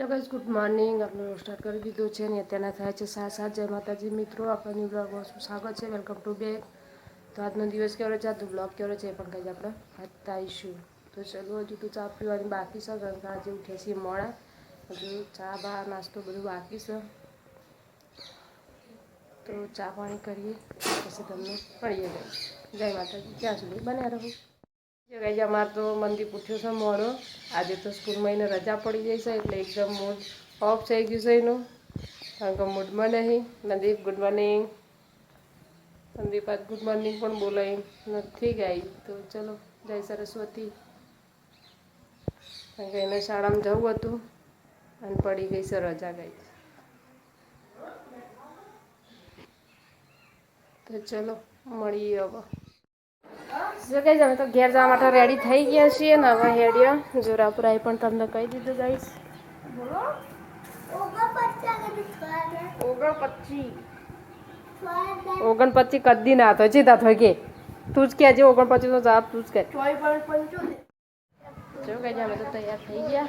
Hello guys good morning. આપણે start કરી દીધું છે ને અત્યારના થાય છે સાત સાત. જય માતાજી મિત્રો આપણા ન્યૂ બ્લોગમાં શું સ્વાગત છે? વેલકમ ટુ બેક તો આજનો દિવસ કેવો છે? આજનો બ્લોગ કેવો છે? એ પણ કંઈ આપણે બતાવીશું. તો ચલો, હજુ તો ચા પીવાની બાકી છે. કારણ કે આજે ઉઠ્યા છીએ મોડા. હજુ ચા, બા, નાસ્તો બધું બાકી છે. તો ચા પાણી કરીએ. પછી તમને મળીએ. જય માતાજી. ત્યાં સુધી બન્યા રહો? ગાઈ અમારે તો મંદિર પૂછ્યું છે મોડો આજે તો સ્કૂલમાં એને રજા પડી જાય છે, એટલે એકદમ મૂડ ઓફ થઈ ગયું છે એનું. કારણ કે મૂડમાં નહીં. નદીપ ગુડ મોર્નિંગ સંદીપ આજ ગુડ મોર્નિંગ પણ બોલાય નથી ગાઈ. તો ચલો, જય સરસ્વતી. કારણ કે એને શાળામાં જવું હતું અને પડી ગઈ છે રજા ગઈ. તો ચલો, મળીએ હવે. જો ગાઈઝ અમે તો ઘેર જવા માટે રેડી થઈ ગયા છીએ ને હવે હેડ્યો. જોરાપુરાએ પણ તમને કહી દીધું ગાઈઝ ઓગણપચી. કદી ના હતો જીતા થઈ ગઈ તું જ કહેજે ઓગણપચી નો જવાબ તું જ કહે જો ગાઈઝ અમે તો તૈયાર થઈ ગયા.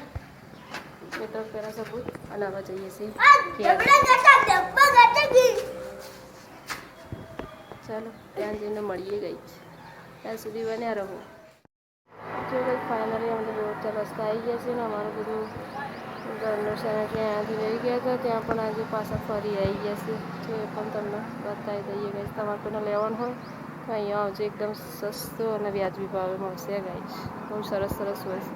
મિત્રો પહેલા સબૂત અને હવે જઈએ છીએ. ચાલો ત્યાં જઈને મળીએ ગઈ ત્યાં સુધી બન્યા રહો. જો કંઈક ફાઇનલી અમે તો રોડ રસ્તા આવી ગયા છે ને અમારું બધું ઘરનું છે અહીંયાથી રહી ગયા હતા, ત્યાં પણ આજે પાછા ફરી આવી ગયા છે. તો એ પણ તમને બતાવી દઈએ ગાઈશ તમારે કોઈને લેવાનું હોય તો અહીંયા આવજો, એકદમ સસ્તો અને વ્યાજબી ભાવે મળશે ગાઈશ બહુ સરસ સરસ હોય છે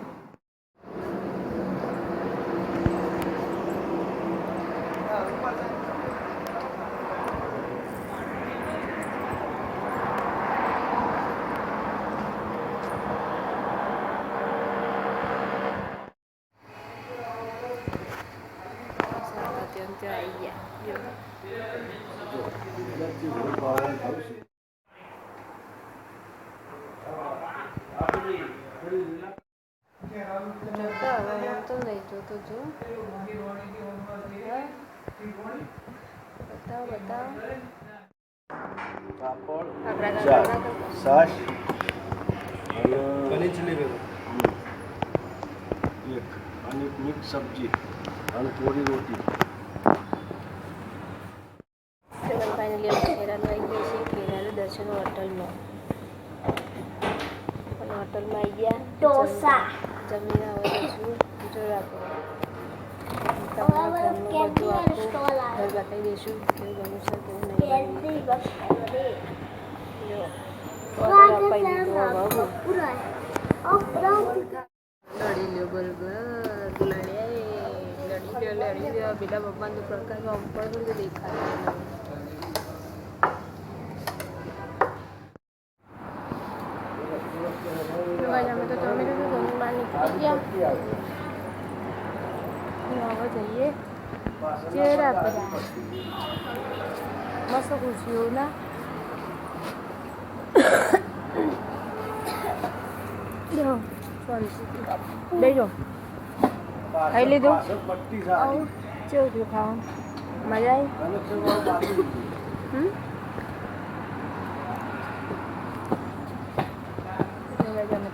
ત્યાં ત્યાં આવી ગયા જોતા હવે એમ તો નહીં જોતો જો હા? બતાવો બતાવો પાપડ આપણા ચા ગામના છાશ પનીર ચીલી ભેગું એક અને મિક્સ સબ્જી અને થોડી રોટી ઢોસા. જમીને આવે જોરાપુર હવે તમારા ઘરનું બધું આખું છે નહીં. લડી લ્યો બરોબર લડી લ્યો લડી લ્યો પેલા ભગવાનનો પ્રકારમાં પણ દેખાય તો ભાઈ અમે તો જમી લીધું જમીન બહાર અને હવે જઈએ. ચેરાપુરા મસ્ત ખુશીઓ ના. સોરી બેજો ખાઈ લીધું? કેવું થયું ખાવાનું? મજા આવી. હમ?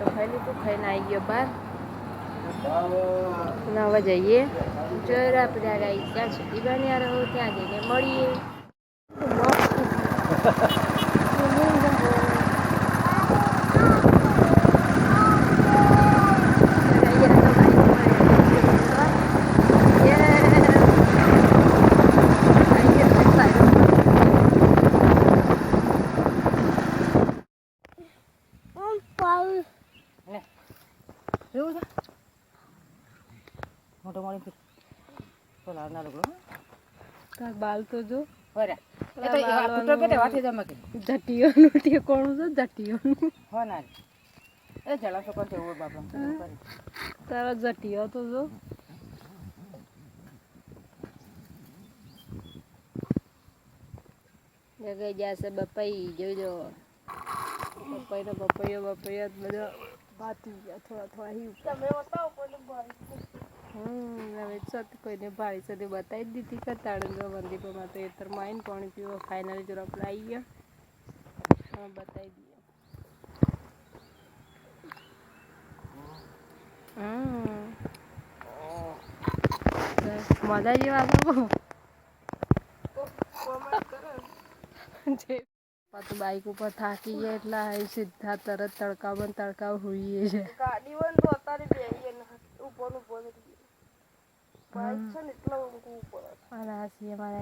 ખાઈ લીધું ખાઈને આવી ગયો બહાર. ભાવ જઈએ. જોરાપુરા ગાઈ ત્યાં સુધી બન્યા રહો ત્યાં જઈને મળીએ એવું છે મોટો મળી પેલા ના લુગડો તાર બાલ તો જો બરા એ તો એવા કૂતરો પેટે વાથી જમે કે? જટીઓનું ઠેકોણું છે? જટીઓનું હો ના એ જલા છોકરો છે? એવો બાપા તારા જટીઓ તો જો. જગાઈ જશે બપાઈ જોજો. બપાઈનો બપૈયો બપૈયો જ બધો ભાતી ગયા થોડા થોડા હવે સત કોઈને ભાઈ સાથે બતાવી જ દીધી કે તાળંગો મંદિરમાં તો એ તરમાં આવીને પાણી પીવો. ફાઇનલી જો આપણે આવી ગયા. બતાવી દઈએ. મજા જેવા તો પાછું બાઈક ઉપર થાકી ગયા એટલે એ સીધા તરત તડકા પણ તડકા હોઈએ છે. ગાડી હોય અત્યારે બેહીએ ઉપર ઉપર મારા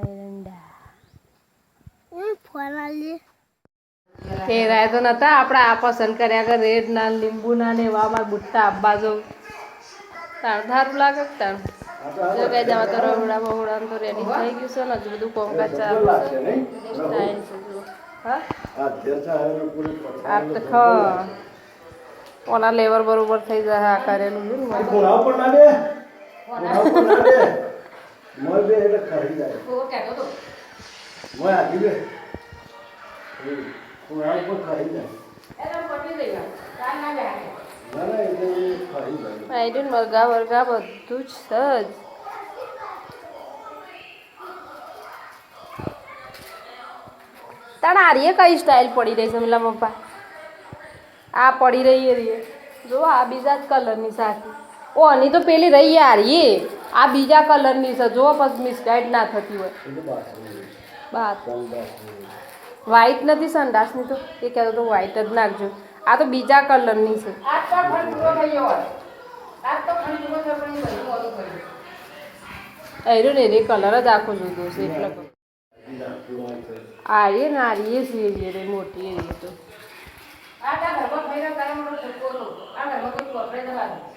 એરંડા એ રાય તો નતા આપણે આ પસંદ કર્યા કે રેડ ના લીંબુ ના ને એવા અમારા બુટ્ટા આબ્બા જો તાર ધારું લાગે તાર જો કઈ જવા તો રવડા બવડા તો રેડી થઈ ગયું છે ને હજુ બધું કોમકાજ ચાલુ છે છે જો હા આ તો ખ ઓના લેવર બરોબર થઈ જાય આ કરેલું છે ને મોય બે એટલે મરગા વર્ગા બધું જ છે જ તાણ આરીએ કઈ સ્ટાઇલ પડી રહી છે મલા પપ્પા આ પડી રહી રહી જો આ બીજા જ કલરની સાકી ઓ આની તો પેલી રહી આરીએ આ બીજા કલરની છે જો પછી મિસગાઈડ ના થતી હોય. બાત વ્હાઈટ નથી સંડાસની તો? એ કહેતો તો વ્હાઈટ જ નાખજો. આ તો બીજા કલરની છે. એરો ને રે કલર જ આખો જુદો છે એટલે આ રે ના આ રે છે એ રે મોટી એ રે તો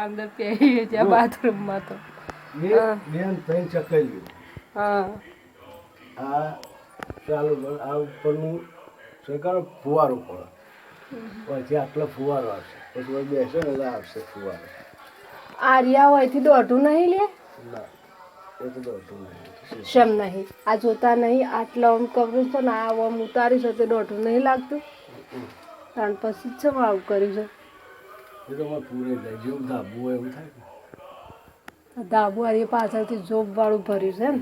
અંદર પહેરીએ ત્યાં બાથરૂમમાં તો. બેન ત્રણ ચકાઈ હા. આ ચાલુ. આ ઉપરનું સરકાર ફુવારો પડે. પછી આટલો ફુવારો આવશે. પછી બેસે ને એટલે આવશે ફુવારો. આર્યા હોયથી દોઢું નહીં લે? ના એ તો દોઢું નહીં. શેમ નહીં? આ જોતા નહીં આટલો આમ કવરું છે ને આ આમ ઉતારી છે તે દોઢું નહીં લાગતું. ત્રણ પછી જ છે આવું કર્યું છે. એ તો પૂરે જાય જેવું ધાબુ હોય એવું થાય ને. આ પાછળથી જોબ વાળું ભર્યું છે એમ.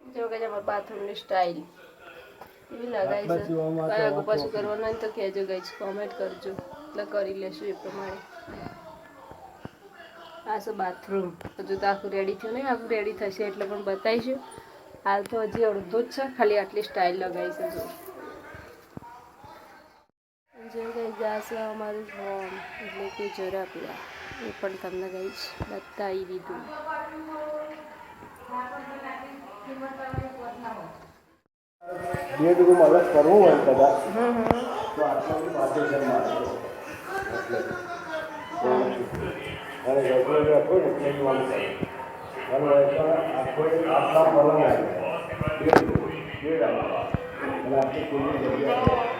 જો કે અમારા બાથરૂમની સ્ટાઇલ એવી લગાઈ છે. સીવામાં કઈ આગળ પાછું કરવાનું હોય તો કહેજો ગઈ કોમેન્ટ કરજો. એટલે કરી લેશું એ પ્રમાણે. આ છે બાથરૂમ. હજુ તો આખું રેડી થયું નહીં આખું રેડી થશે એટલે પણ બતાવીશું. હાલ તો હજી અડધું જ છે ખાલી આટલી સ્ટાઇલ લગાવી છે જો. જો કંઈ જાશે અમારું હોમ એટલે કે જરાપડા. એ પણ તમને ગઈ બતાવી દીધું. બે રૂમ અલગ કરવું હોય કદાચ તો આખો આવી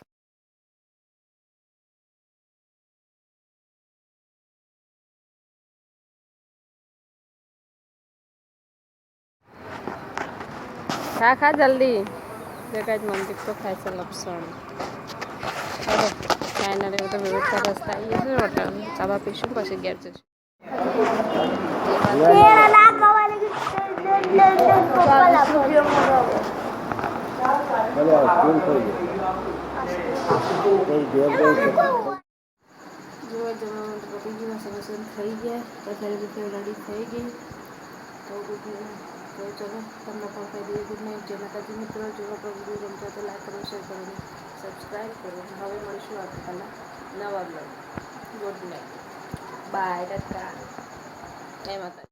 ખા ખા જલ્દી દેખાય મંદિર તો ખાય છે લપસણ ચલો ફાઇનલી તો વ્યવસ્થા રસ્તા આવીએ છીએ હોટલ ચાબા પીશું પછી ઘેર જશું તેરા ના કવાલે કે પપ્પા લાવો ભલે આ સ્કૂલ થઈ ગઈ કોઈ ઘેર કોઈ જોવા જવાનું તો પતી ગયું સમસ્યા થઈ ગયા પથારી બથારી રેડી થઈ ગઈ તો ગુડ તો ચલો તમને પણ કહી દઈએ ગુડ નાઇટ જય માતાજી મિત્રો જો આપણો વીડિયો ગમતો હોય તો લાઈક કરો શેર કરો અને સબસ્ક્રાઈબ કરો હવે મળીશું આવતીકાલના નવા blog good night bye ta-ta જય માતાજી